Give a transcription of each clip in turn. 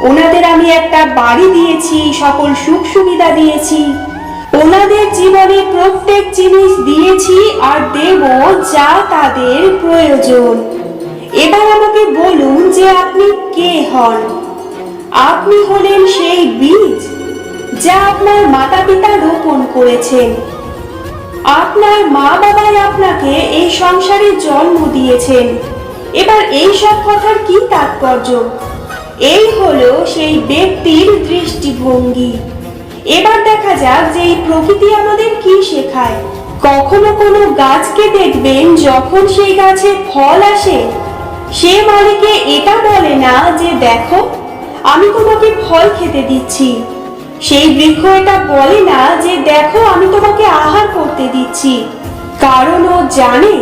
ওনাদের আমি একটা বাড়ি দিয়েছি, সকল সুখ সুবিধা দিয়েছি। ওনাদের জীবনে প্রত্যেক জিনিস দিয়েছি আর দেব যা তাদের প্রয়োজন। এবার আমাকে বলুন যে আপনি কে হন? আপনি হলেন সেই বীজ যা আপনার মাতা পিতা রোপণ করেছেন। আপনার মা বাবাই আপনাকে এই সংসারে জন্ম দিয়েছেন। এবার এই সব কথার কি তাৎপর্য? এই হলো সেই ব্যক্তির দৃষ্টিভঙ্গি। এবার দেখা যাক যে এই প্রকৃতি আমাদের কি শেখায়। কখনো কোনো গাছকে দেখবেন যখন সেই গাছে ফল আসে। সে মালিকে এটা বলে না যে, দেখো, আমি তোমাকে ফল খেতে দিচ্ছি। সেই বৃক্ষ এটা বলে না যে, দেখো, আমি তোমাকে আহার করতে দিচ্ছি। কারণ ও জানে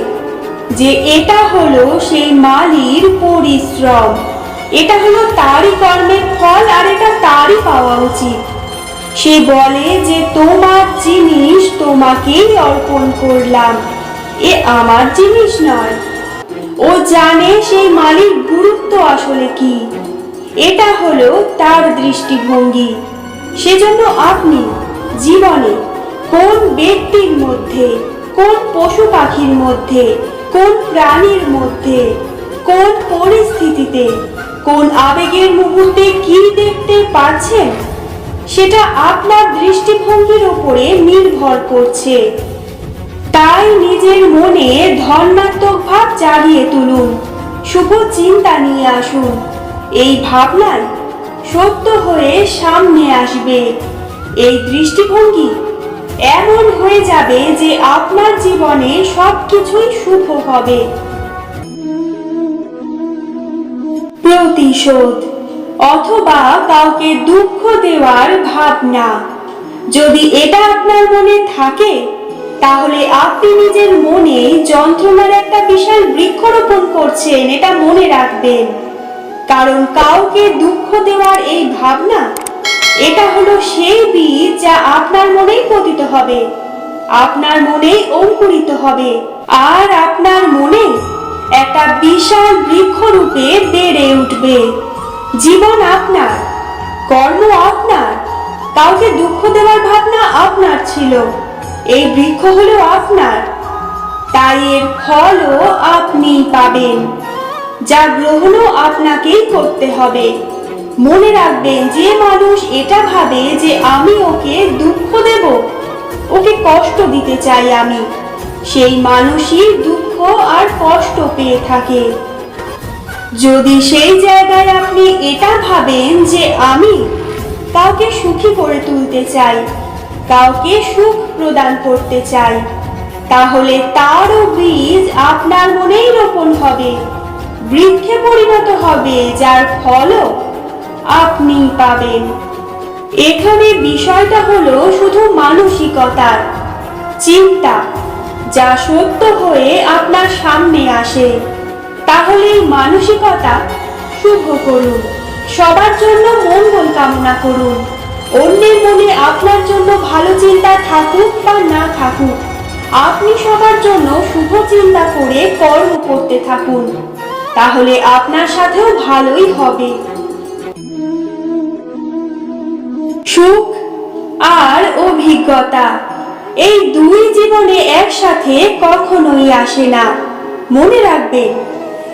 যে এটা হলো সেই মালির পরিশ্রম। এটা হলো তারই কর্মের সে বলে যে তোমার জিনিস তোমাকেই অর্পণ করলাম। এ আমার জিনিস নয়। ও জানে সেই মালির গুরুত্ব আসলে কি। এটা হলো তার দৃষ্টিভঙ্গি। সেজন্য আপনি জীবনে কোন ব্যক্তির মধ্যে, কোন পশু পাখির মধ্যে, কোন প্রাণীর মধ্যে, কোন পরিস্থিতিতে, কোন আবেগের মুহূর্তে কি দেখতে পাচ্ছেন? সেটা আপনার দৃষ্টিভঙ্গির উপরে নির্ভর করছে। তাই নিজের মনে ধর্মাত্মক ভাব জাগিয়ে তুলুন। শুভ চিন্তা নিয়ে আসুন। এই ভাবনায় সত্য হয়ে সামনে আসবে। এই দৃষ্টিভঙ্গি এমন হয়ে যাবে যে আপনার জীবনে সবকিছুই শুভ হবে। প্রতিশোধ অথবা কাউকে দুঃখ দেওয়ার ভাবনা। যদি এটা আপনার মনে থাকে, তাহলে আপনি নিজের মনে যন্ত্রণার একটা বিশাল বৃক্ষরোপণ করছেন, এটা মনে রাখবেন। কারণ কাউকে দুঃখ দেওয়ার এই ভাবনা, এটা হলো সেই বীজ যা আপনার মনেই পতিত হবে, আপনার মনেই অঙ্কুরিত হবে, আর আপনার মনে একটা বিশাল বৃক্ষরূপে বেড়ে উঠবে। জীবন আপনার, কর্ম আপনার, কাউকে দুঃখ দেওয়ার ভাবনা আপনার ছিল। এই বৃক্ষ হলো আপনার। তাই এর ফলও আপনি পাবেন। যা গ্রহণও আপনাকেই করতে হবে। মনে রাখবেন, যে মানুষ এটা ভাবে যে আমি ওকে দুঃখ দেব, ওকে কষ্ট দিতে চাই আমি। সেই মানুষই দুঃখ আর কষ্ট পেয়ে থাকে। যদি সেই জায়গায় আপনি এটা ভাবেন যে আমি কাউকে সুখী করে তুলতে চাই, কাউকে সুখ প্রদান করতে চাই, তাহলে তারও বীজ আপনার মনেই রোপণ হবে, বৃক্ষে পরিণত হবে, যার ফলও আপনি পাবেন। এখানে বিষয়টা হলো শুধু মানসিকতার চিন্তা, যা সত্য হয়ে আপনার সামনে আসে। তাহলে মানসিকতা শুভ করুন। সবার জন্য মঙ্গল কামনা করুন। অন্যের মনে আপনার জন্য ভালো চিন্তা থাকুক বা না থাকুক, আপনি সবার জন্য শুভ চিন্তা করে কর্ম করতে থাকুন। তাহলে আপনার সাথেও ভালোই হবে। সুখ আর অভিজ্ঞতা, এই দুই জীবনে একসাথে কখনোই আসে না। মনে রাখবেন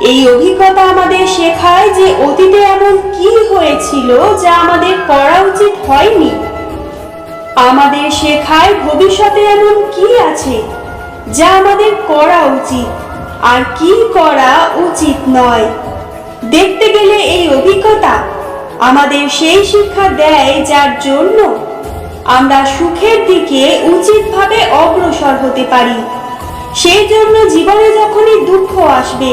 এই অভিজ্ঞতা আমাদের শেখায় যে অতীতে এমন কি হয়েছিল যা আমাদের করা উচিত হয়নি। আমাদের শেখায় ভবিষ্যতে এমন কি আছে যা আমাদের করা উচিত, আর কি করা উচিত নয়। দেখতে গেলে এই অভিজ্ঞতা আমাদের সেই শিক্ষা দেয় যার জন্য আমরা সুখের দিকে উচিতভাবে অগ্রসর হতে পারি। সেই জন্য জীবনে যখনই দুঃখ আসবে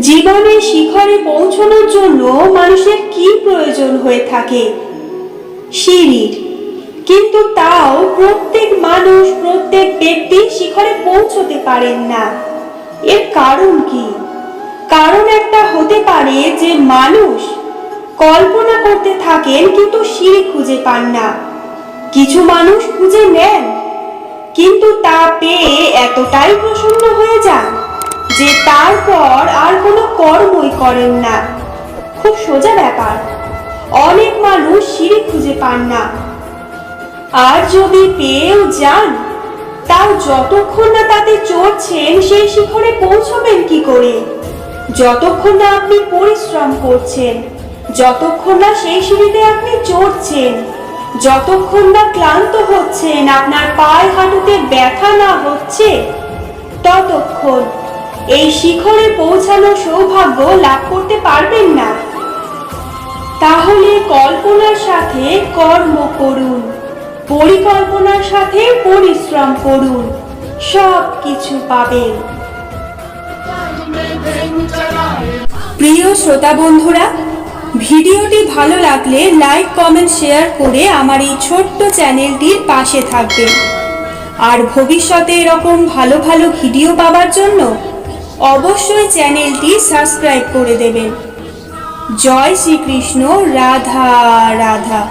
জীবনের শিখরে পৌঁছানোর জন্য মানুষের কি প্রয়োজন হয়ে থাকে? সিঁড়ির কিন্তু তাও প্রত্যেক মানুষ প্রত্যেক ব্যক্তি শিখরে পৌঁছতে পারেন না। এর কারণ কি? কারণ একটা হতে পারে যে মানুষ কল্পনা করতে থাকেন কিন্তু সিঁড়ি খুঁজে পান না। কিছু মানুষ খুঁজে নেন, কিন্তু তা পেয়ে এতটাই প্রসন্ন হয়ে যান। যে তারপর আর কোনো কর্মই করেন না। খুব সোজা ব্যাপার। অনেক মানুষ সিঁড়ি খুঁজে পান না। আর যদি পেয়েও যান, তাও যতক্ষণ না তাতে চড়ছেন, সেই শিখরে পৌঁছবেন কি করে? যতক্ষণ না আপনি পরিশ্রম করছেন, যতক্ষণ না সেই সিঁড়িতে আপনি চড়ছেন, যতক্ষণ না ক্লান্ত হচ্ছেন, আপনার পায়ে হাঁটুতে ব্যথা না হচ্ছে, ততক্ষণ এই শিখরে পৌঁছানোর সৌভাগ্য লাভ করতে পারবেন না। তাহলে কল্পনার সাথে কর্ম করুন, পরিকল্পনার সাথে পরিশ্রম করুন সব কিছু পাবেন। প্রিয় শ্রোতা বন্ধুরা, ভিডিওটি ভালো লাগলে লাইক, কমেন্ট, শেয়ার করে আমার এই ছোট্ট চ্যানেলটির পাশে থাকবেন। আর ভবিষ্যতে এরকম ভালো ভালো ভিডিও পাওয়ার জন্য অবশ্যই চ্যানেলটি সাবস্ক্রাইব করে দেবেন। জয় শ্রীকৃষ্ণ রাধা রাধা।